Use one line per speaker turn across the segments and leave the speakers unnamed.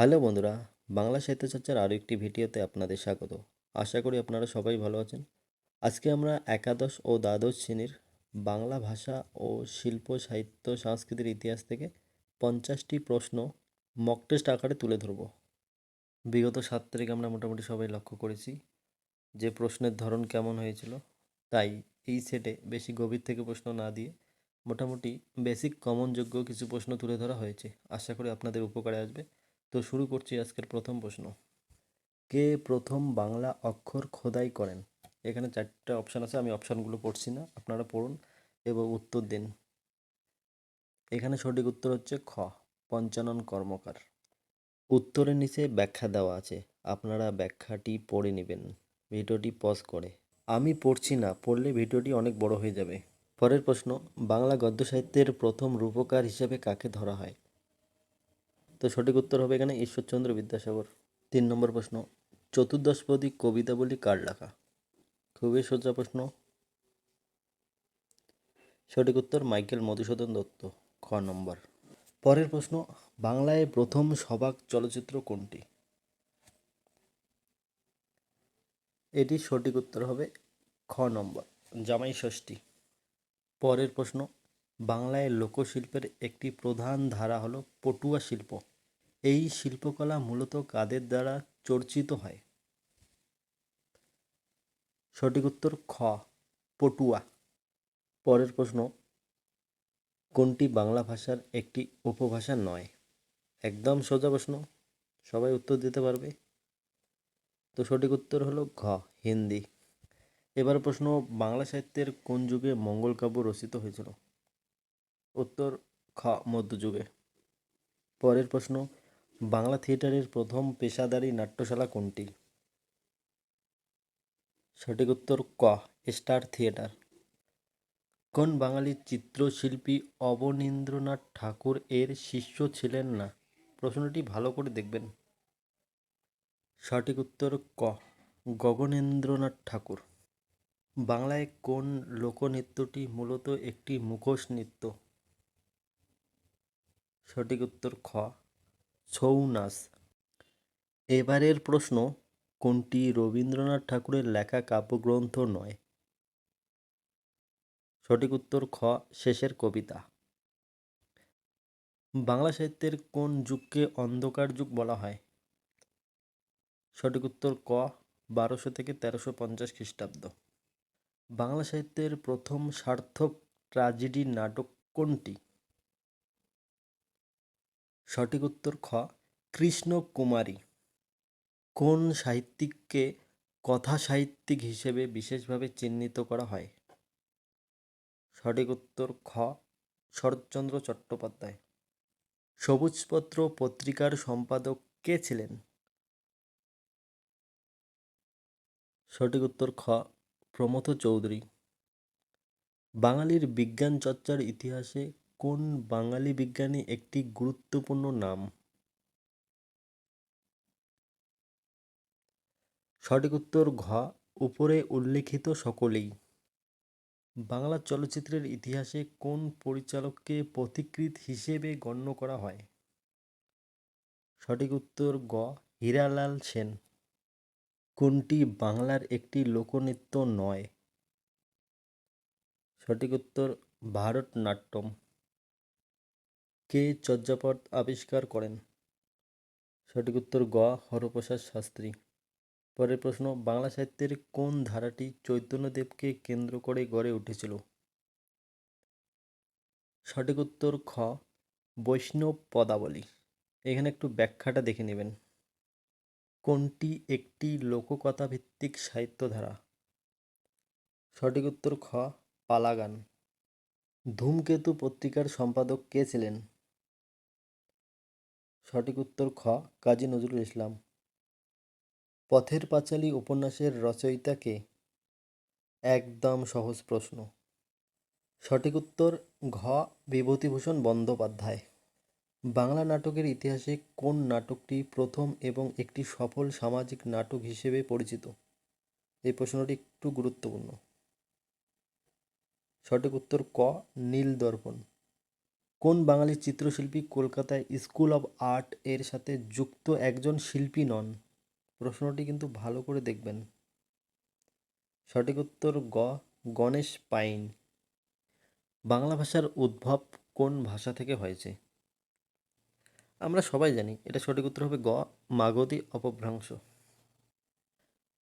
Hello বন্ধুরা, বাংলা সাহিত্য চর্চার আরও একটি ভিডিওতে আপনাদের স্বাগত। আশা করি আপনারা সবাই ভালো আছেন। আজকে আমরা একাদশ ও দ্বাদশ শ্রেণির বাংলা ভাষা ও শিল্প, সাহিত্য, সংস্কৃতির ইতিহাস থেকে পঞ্চাশটি প্রশ্ন মক টেস্ট আকারে তুলে ধরব। বিগত সাত তারিখ আমরা মোটামুটি সবাই লক্ষ্য করেছি যে প্রশ্নের ধরন কেমন হয়েছিল। তাই এই সেটে বেশি গভীর থেকে প্রশ্ন না দিয়ে মোটামুটি বেসিক কমন যোগ্য কিছু প্রশ্ন তুলে ধরা হয়েছে। আশা করি আপনাদের উপকারে আসবে। তো শুরু করছি আজকের প্রথম প্রশ্ন। কে প্রথম বাংলা অক্ষর খোদাই করেন? এখানে চারটা অপশান আছে, আমি অপশানগুলো পড়ছি না, আপনারা পড়ুন এবং উত্তর দিন। এখানে সঠিক উত্তর হচ্ছে খ, পঞ্চানন কর্মকার। উত্তরের নিচে ব্যাখ্যা দেওয়া আছে, আপনারা ব্যাখ্যাটি পড়ে নেবেন। ভিডিওটি পজ করে। আমি পড়ছি না, পড়লে ভিডিওটি অনেক বড় হয়ে যাবে। পরের প্রশ্ন, বাংলা গদ্য সাহিত্যের প্রথম রূপকার হিসেবে কাকে ধরা হয়? তো সঠিক উত্তর হবে এখানে ঈশ্বরচন্দ্র বিদ্যাসাগর। তিন নম্বর প্রশ্ন, চতুর্দশপদী কবিতাবলী কার লেখা? খুবই সোজা প্রশ্ন। সঠিক উত্তর মাইকেল মধুসূদন দত্ত, খ নম্বর। পরের প্রশ্ন, বাংলায় প্রথম সবাক চলচ্চিত্র কোনটি? এটি সঠিক উত্তর হবে খ নম্বর, জামাই ষষ্ঠী। পরের প্রশ্ন, বাংলায় লোকশিল্পের একটি প্রধান ধারা হলো পটুয়া শিল্প। এই শিল্পকলা মূলত কাদের দ্বারা চর্চিত হয়? সঠিক উত্তর, খ, পটুয়া। পরের প্রশ্ন, কোনটি বাংলা ভাষার একটি উপভাষা নয়? একদম সোজা প্রশ্ন, সবাই উত্তর দিতে পারবে। তো সঠিক উত্তর হলো ঘ, হিন্দি। এবার প্রশ্ন, বাংলা সাহিত্যের কোন যুগে মঙ্গল কাব্য রচিত হয়েছিল? উত্তর, খ, মধ্যযুগে। পরের প্রশ্ন বাংলা থিয়েটারের প্রথম পেশাদারী নাট্যশালা কোনটি? সঠিক উত্তর ক, স্টার থিয়েটার। কোন বাঙালি চিত্রশিল্পী অবনীন্দ্রনাথ ঠাকুর এর শিষ্য ছিলেন না? প্রশ্নটি ভালো করে দেখবেন। সঠিক উত্তর ক, গগনেন্দ্রনাথ ঠাকুর। বাংলায় কোন লোকনৃত্যটি মূলত একটি মুখোশ নৃত্য? সঠিক উত্তর খ ছৌ নাচ এবারের প্রশ্ন, কোনটি রবীন্দ্রনাথ ঠাকুরের লেখা কাব্যগ্রন্থ নয়? সঠিক উত্তর, খ, শেষের কবিতা। বাংলা সাহিত্যের কোন যুগকে অন্ধকার যুগ বলা হয়? সঠিক উত্তর, ক, বারোশো থেকে তেরোশো পঞ্চাশ খ্রিস্টাব্দ। বাংলা সাহিত্যের প্রথম সার্থক ট্র্যাজেডি নাটক কোনটি? সঠিক উত্তর খ, কৃষ্ণ কুমারী। কোন সাহিত্যিককে কথা সাহিত্যিক হিসেবে বিশেষভাবে চিহ্নিত করা হয়? সঠিক উত্তর খ, শরৎচন্দ্র চট্টোপাধ্যায়। সবুজপত্র পত্রিকার সম্পাদক কে ছিলেন? সঠিক উত্তর খ, প্রমথ চৌধুরী। বাঙালির বিজ্ঞান চর্চার ইতিহাসে কোন বাঙালি বিজ্ঞানী একটি গুরুত্বপূর্ণ নাম? সঠিক উত্তর ঘ, উপরে উল্লেখিত সকলেই। বাংলা চলচ্চিত্রের ইতিহাসে কোন পরিচালককে পথিকৃৎ হিসেবে গণ্য করা হয়? সঠিক উত্তর গ, হীরালাল সেন। কোনটি বাংলার একটি লোকনৃত্য নয়? সঠিক উত্তর, ভারতনাট্যম। কে চর্যাপদ আবিষ্কার করেন? সঠিক উত্তর গ, হরপ্রসাদ শাস্ত্রী। পরের প্রশ্ন, বাংলা সাহিত্যের কোন ধারাটি চৈতন্যদেবকে কেন্দ্র করে গড়ে উঠেছিল? সঠিক উত্তর খ, বৈষ্ণব পদাবলী। এখানে একটু ব্যাখ্যাটা দেখে নেবেন। কোনটি একটি লোককথা ভিত্তিক সাহিত্য ধারা সঠিক উত্তর খ, পালাগান। ধূমকেতু পত্রিকার সম্পাদক কে ছিলেন? সঠিক উত্তর খ, কাজী নজরুল ইসলাম। পথের পাঁচালী উপন্যাসের রচয়িতাকে একদম সহজ প্রশ্ন। সঠিক উত্তর, ঘ, বিভূতিভূষণ বন্দ্যোপাধ্যায়। বাংলা নাটকের ইতিহাসে কোন নাটকটি প্রথম এবং একটি সফল সামাজিক নাটক হিসেবে পরিচিত? এই প্রশ্নটি একটু গুরুত্বপূর্ণ। সঠিক উত্তর ক, নীল দর্পণ। কোন বাঙালি চিত্রশিল্পী কলকাতায় স্কুল অব আর্ট এর সাথে যুক্ত একজন শিল্পী নন? প্রশ্নটি কিন্তু ভালো করে দেখবেন। সঠিক উত্তর গ, গণেশ পাইন। বাংলা ভাষার উদ্ভব কোন ভাষা থেকে হয়েছে? আমরা সবাই জানি, এটা সঠিক উত্তর হবে গ, মাগধী অপভ্রংশ।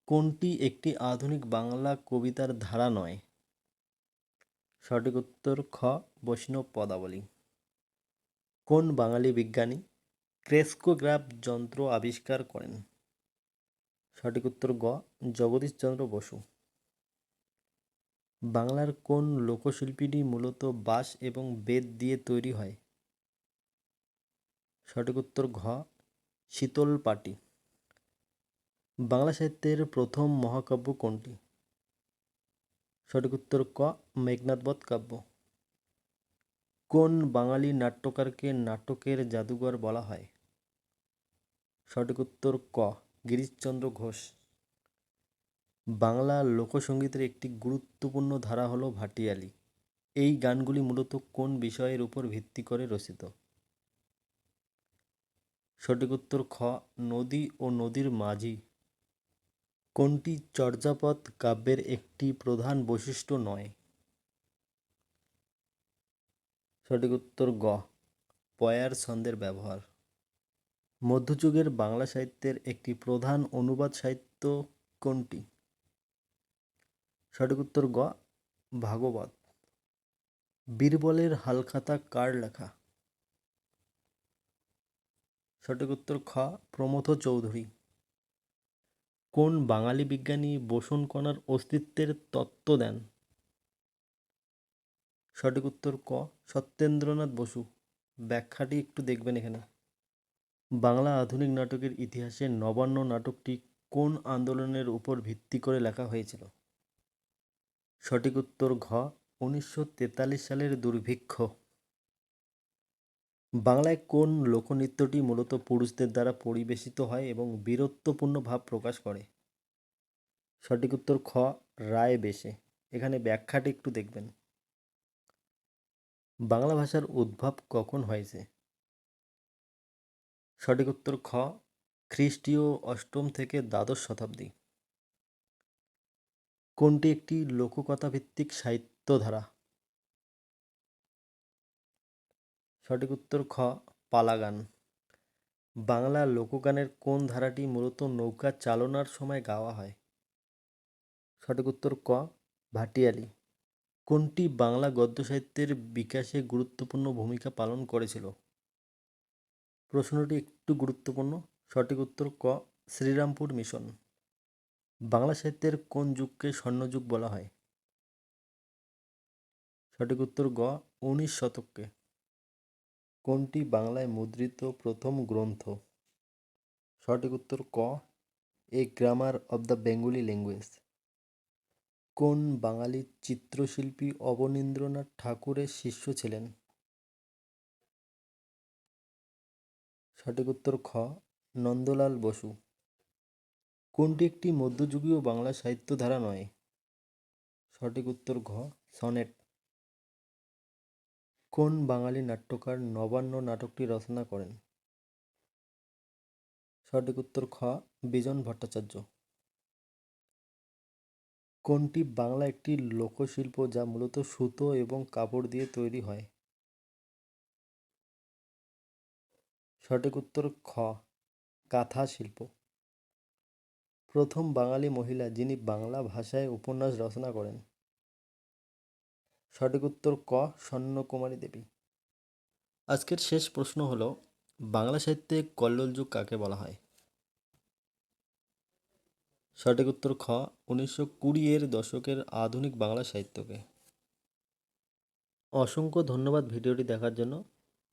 কোনটি একটি আধুনিক বাংলা কবিতার ধারা নয়? সঠিক উত্তর খ, বৈষ্ণব পদাবলী। কোন বাঙালি বিজ্ঞানী ক্রেস্কোগ্রাফ যন্ত্র আবিষ্কার করেন? সঠিক উত্তর গ জগদীশচন্দ্র বসু। বাংলার কোন লোকশিল্পীটি মূলত বাঁশ এবং বেত দিয়ে তৈরি হয়? সঠিক উত্তর ঘ, শীতল পাটি। বাংলা সাহিত্যের প্রথম মহাকাব্য কোনটি? সঠিক উত্তর ক মেঘনাদবধ কাব্য। কোন বাঙালি নাট্যকারকে নাটকের জাদুঘর বলা হয়? সঠিক উত্তর ক, গিরিশচন্দ্র ঘোষ। বাংলা লোকসঙ্গীতের একটি গুরুত্বপূর্ণ ধারা হলো ভাটিয়ালি। এই গানগুলি মূলত কোন বিষয়ের উপর ভিত্তি করে রচিত? সঠিক উত্তর খ, নদী ও নদীর মাঝি। কোনটি চর্যাপদ কাব্যের একটি প্রধান বৈশিষ্ট্য নয়? সঠিক উত্তর গ। পয়ার ছন্দের ব্যবহার। মধ্যযুগের বাংলা সাহিত্যের একটি প্রধান অনুবাদ সাহিত্য কোনটি? সঠিক উত্তর গ, ভাগবত। বীরবলের হালখাতা কার লেখা? সঠিক উত্তর খ প্রমথ চৌধুরী। কোন বাঙালি বিজ্ঞানী বোসন কণার অস্তিত্বের তত্ত্ব দেন? সঠিক উত্তর ক। সত্যেন্দ্রনাথ বসু। ব্যাখ্যাটি একটু দেখবেন এখানে। বাংলা আধুনিক নাটকের ইতিহাসে নবান্ন নাটকটি কোন আন্দোলনের উপর ভিত্তি করে লেখা হয়েছিল? সঠিক উত্তর ঘ, উনিশশো তেতাল্লিশ সালের দুর্ভিক্ষ। বাংলায় কোন লোকনৃত্যটি মূলত পুরুষদের দ্বারা পরিবেশিত হয় এবং বীরত্বপূর্ণ ভাব প্রকাশ করে? সঠিক উত্তর খ, রায় বেশে। এখানে ব্যাখ্যাটি একটু দেখবেন। বাংলা ভাষার উদ্ভব কখন হয়েছে? সঠিক উত্তর খ, খ্রিস্টীয় অষ্টম থেকে দ্বাদশ শতাব্দী। কোনটি একটি লোককথা ভিত্তিক সাহিত্য ধারা সঠিক উত্তর খ, পালাগান। বাংলা লোকগানের কোন ধারাটি মূলত নৌকা চালনার সময় গাওয়া হয়? সঠিক উত্তর ক, ভাটিয়ালি। কোনটি বাংলা গদ্য সাহিত্যের বিকাশে গুরুত্বপূর্ণ ভূমিকা পালন করেছিল? প্রশ্নটি একটু গুরুত্বপূর্ণ। সঠিক উত্তর ক, শ্রীরামপুর মিশন। বাংলা সাহিত্যের কোন যুগকে স্বর্ণযুগ বলা হয়? সঠিক উত্তর গ, উনিশ শতককে। কোনটি বাংলায় মুদ্রিত প্রথম গ্রন্থ? সঠিক উত্তর ক, A grammar of the Bengali language. কোন বাঙালি চিত্রশিল্পী অবনীন্দ্রনাথ ঠাকুরের শিষ্য ছিলেন? সঠিক উত্তর খ, নন্দলাল বসু। কোনটি একটি মধ্যযুগীয় বাংলা সাহিত্য ধারা নয়? সঠিক উত্তর ঘ, সনেট। কোন বাঙালি নাট্যকার নবান্ন নাটকটি রচনা করেন? সঠিক উত্তর খ, বিজন ভট্টাচার্য। কোনটি বাংলা একটি লোকশিল্প যা মূলত সুতো এবং কাপড় দিয়ে তৈরি হয়? সঠিক উত্তর খ, কাঁথা শিল্প। প্রথম বাঙালি মহিলা যিনি বাংলা ভাষায় উপন্যাস রচনা করেন। সঠিক উত্তর ক, স্বর্ণকুমারী দেবী। আজকের শেষ প্রশ্ন হলো, বাংলা সাহিত্যে কল্লোল যুগ কাকে বলা হয়? সঠিক উত্তর খ, উনিশশো কুড়ি এর দশকের আধুনিক বাংলা সাহিত্যকে। অসংখ্য ধন্যবাদ ভিডিওটি দেখার জন্য।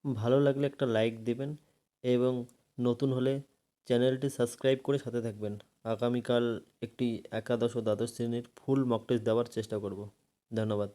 ভালো লাগলে একটা লাইক দেবেন এবং নতুন হলে চ্যানেলটি সাবস্ক্রাইব করে সাথে থাকবেন। আগামীকাল একটি একাদশ ও দ্বাদশ শ্রেণির ফুল মক দেওয়ার চেষ্টা করব। ধন্যবাদ।